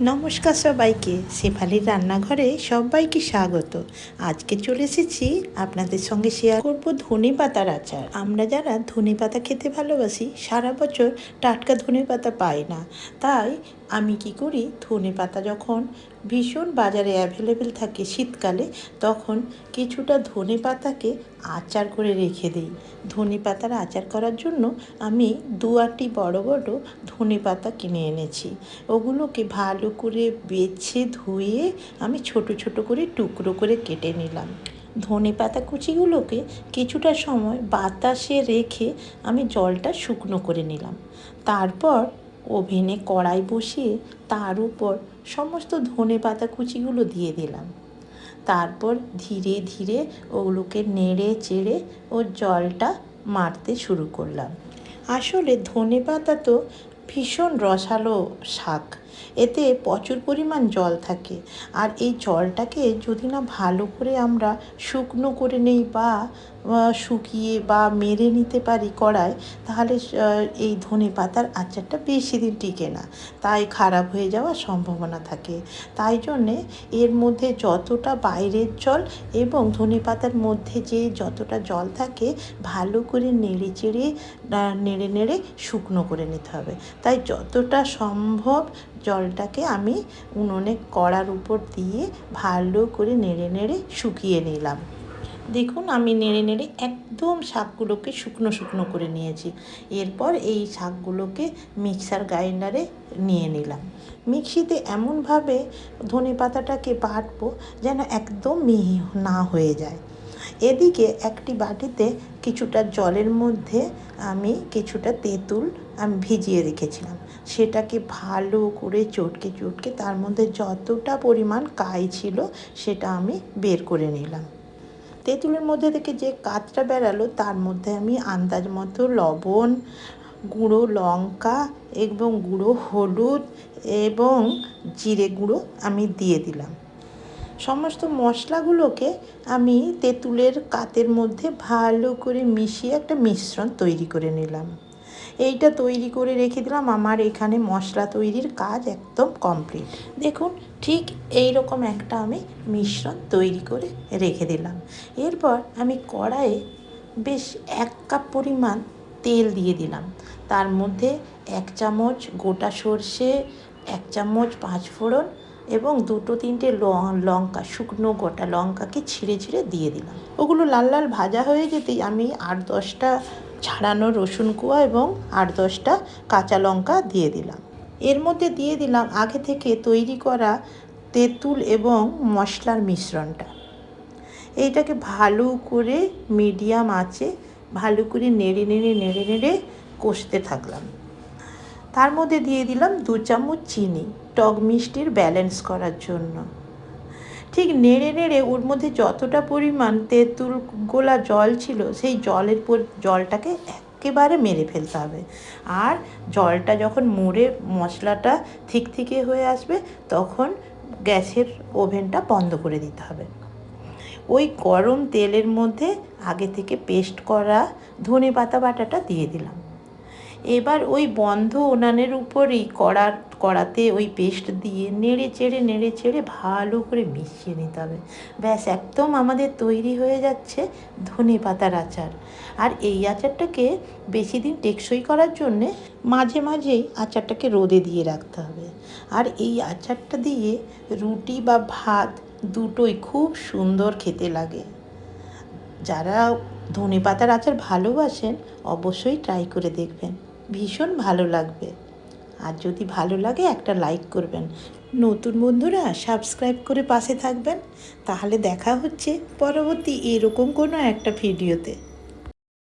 নমস্কার সবাইকে, শেফালির রান্নাঘরে সবাইকে স্বাগত। আজকে চলে এসেছি আপনাদের সঙ্গে শেয়ার করব ধনে পাতার আচার। আমরা যারা ধনে পাতা খেতে ভালোবাসি, সারা বছর টাটকা ধনে পাতা পাই না। তাই আমি কি করি? ধনে পাতা যখন ভীষণ বাজারে অ্যাভেলেবেল থাকে শীতকালে, তখন কিছুটা ধনে পাতাকে আচার করে রেখে দিই। ধনে পাতার আচার করার জন্য আমি দু আটটি বড় বড় ধনে পাতা কিনে এনেছি। ওগুলোকে ভালো করে বেছে ধুয়ে আমি ছোট ছোট করে টুকরো করে কেটে নিলাম। ধনে পাতা কুচিগুলোকে কিছুটা সময় বাতাসে রেখে আমি জলটা শুকনো করে নিলাম। তারপর ওভেনে কড়াই বসিয়ে তার উপর সমস্ত ধনে পাতা কুচিগুলো দিয়ে দিলাম। তারপর ধীরে ধীরে ওগুলোকে নেড়ে চেড়ে ও জলটা মারতে শুরু করলাম। আসলে ধনে পাতা তো ভীষণ রসালো শাক। এতে প্রচুর পরিমাণ জল থাকে। আর এই জলটাকে যদি না ভালো করে আমরা শুকনো করে নেই বা শুকিয়ে বা মেরে নিতে পারি কড়ায় তাহলে এই ধনে পাতার আচারটা বেশি দিন টিকে না। তাই খারাপ হয়ে যাওয়ার সম্ভাবনা থাকে। তাই জন্যে এর মধ্যে যতটা বাইরের জল এবং ধনে পাতার মধ্যে যে যতটা জল থাকে, ভালো করে নেড়ে চেড়ে নেড়ে নেড়ে শুকনো করে নিতে হবে। তাই যতটা সম্ভব জলটাকে আমি উনুনে কড়ার উপর দিয়ে ভালো করে নেড়ে নেড়ে শুকিয়ে নিলাম। দেখুন আমি নেড়ে নেড়ে একদম শাকগুলোকে শুকনো শুকনো করে নিয়েছি। এরপর এই শাকগুলোকে মিক্সার গ্রাইন্ডারে নিয়ে নিলাম। মিক্সিতে এমনভাবে ধনে পাতাটাকে বাটবো যেন একদম মিহি না হয়ে যায়। এদিকে একটি বাটিতে কিছুটা জলের মধ্যে আমি কিছুটা তেঁতুল আমি ভিজিয়ে রেখেছিলাম। সেটাকে ভালো করে চটকে চটকে তার মধ্যে যতটা পরিমাণ কাই ছিল সেটা আমি বের করে নিলাম। তেঁতুলের মধ্যে থেকে যে কাঁচটা বেরালো তার মধ্যে আমি আন্দাজ মতো লবণ, গুঁড়ো লঙ্কা এবং গুঁড়ো হলুদ এবং জিরে গুঁড়ো আমি দিয়ে দিলাম। সমস্ত মশলাগুলোকে আমি তেঁতুলের কাতের মধ্যে ভালো করে মিশিয়ে একটা মিশ্রণ তৈরি করে নিলাম। এইটা তৈরি করে রেখে দিলাম, আমার এখানে মশলা তৈরির কাজ একদম কমপ্লিট। দেখুন, ঠিক এই রকম একটা আমি মিশ্রণ তৈরি করে রেখে দিলাম। এরপর আমি কড়াইয়ে বেশ এক কাপ পরিমাণ তেল দিয়ে দিলাম। তার মধ্যে এক চামচ গোটা সর্ষে, এক চামচ পাঁচফোড়ন এবং দুটো তিনটে লঙ্কা, শুকনো গোটা লঙ্কাকে ছিঁড়ে ছিঁড়ে দিয়ে দিলাম। ওগুলো লাল লাল ভাজা হয়ে যেতেই আমি আট দশটা ছাড়ানো রসুন কুয়া এবং আট দশটা কাঁচা লঙ্কা দিয়ে দিলাম। এর মধ্যে দিয়ে দিলাম আগে থেকে তৈরি করা তেঁতুল এবং মশলার মিশ্রণটা। এইটাকে ভালো করে মিডিয়াম আঁচে ভালো করে নেড়ে নেড়ে নেড়ে নেড়ে কষতে থাকলাম। তার মধ্যে দিয়ে দিলাম দু চামচ চিনি, টক মিষ্টির ব্যালেন্স করার জন্য। ঠিক নেড়ে নেড়ে ওর মধ্যে যতটা পরিমাণ তেঁতুল গোলা জল ছিল, সেই জলের পর, জলটাকে একেবারে মেরে ফেলতে হবে। আর জলটা যখন মরে মশলাটা ঠিক থেকে হয়ে আসবে, তখন গ্যাসের ওভেনটা বন্ধ করে দিতে হবে। ওই গরম তেলের মধ্যে আগে থেকে পেস্ট করা ধনে পাতা বাটাটা দিয়ে দিলাম। এবার ওই বন্ধ উনানের উপরেই কড়ার কড়াতে ওই পেস্ট দিয়ে নেড়ে চেড়ে নেড়ে চেড়ে ভালো করে মিশিয়ে নিতে হবে। ব্যাস, একদম আমাদের তৈরি হয়ে যাচ্ছে ধনে পাতার আচার। আর এই আচারটাকে বেশি দিন টেকসই করার জন্যে মাঝে মাঝেই আচারটাকে রোদে দিয়ে রাখতে হবে। আর এই আচারটা দিয়ে রুটি বা ভাত দুটোই খুব সুন্দর খেতে লাগে। যারা ধনে পাতার আচার ভালোবাসেন অবশ্যই ট্রাই করে দেখবেন। ভীষণ ভালো লাগবে। আর যদি ভালো লাগে, একটা লাইক করবেন। নতুন বন্ধুরা সাবস্ক্রাইব করে পাশে থাকবেন। তাহলে দেখা হচ্ছে পরবর্তী এরকম কোনো একটা ভিডিওতে